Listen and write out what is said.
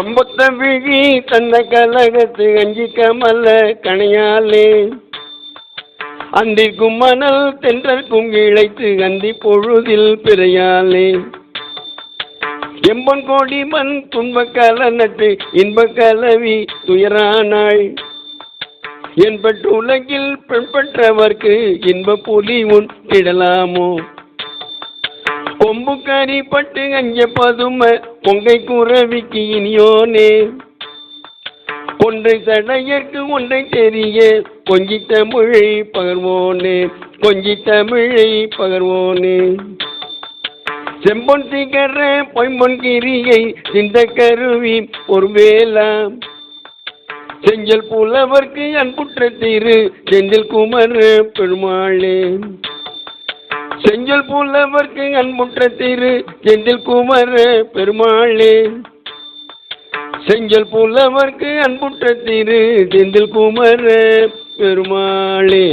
அம்பொத்த விழி தந்த கலகத்து அஞ்சி கமல கணையாலே. அந்திக்கும் மணல் தென்றற்கும் இழைத்து அந்தி பொழுதில் பிறையாலே. எம்பன் கோடி மண் துன்பக் கல நட்டு இன்பக்கலவி துயரானாள். என்பட்டு உலகில் பெண்பற்றவர்க்கு இன்ப புலி உன் இடலாமோ? கொம்பு கறி பட்டு அஞ்ச பதுமை பொங்கை குறவிக்கு இனியோனே. கொன்றை சடையற்கு ஒன்றை தெரிய கொஞ்சி தமிழை பகர்வோனே. கொஞ்சி தமிழை பகர்வோனே. செம்பொன் சிகர பொய்மொன் கிரியை இந்த கருவி ஒரு வேளா. செஞ்சல் புலவர்க்கு அன்புற்ற திரு செந்தில் குமர் பெருமாளே. செஞ்சல் புலவர்க்கு அன்புற்ற திரு செந்தில் குமர பெருமாளே. செஞ்சல் புலவர்க்கு அன்புற்ற திரு செந்தில் குமர பெருமாளே.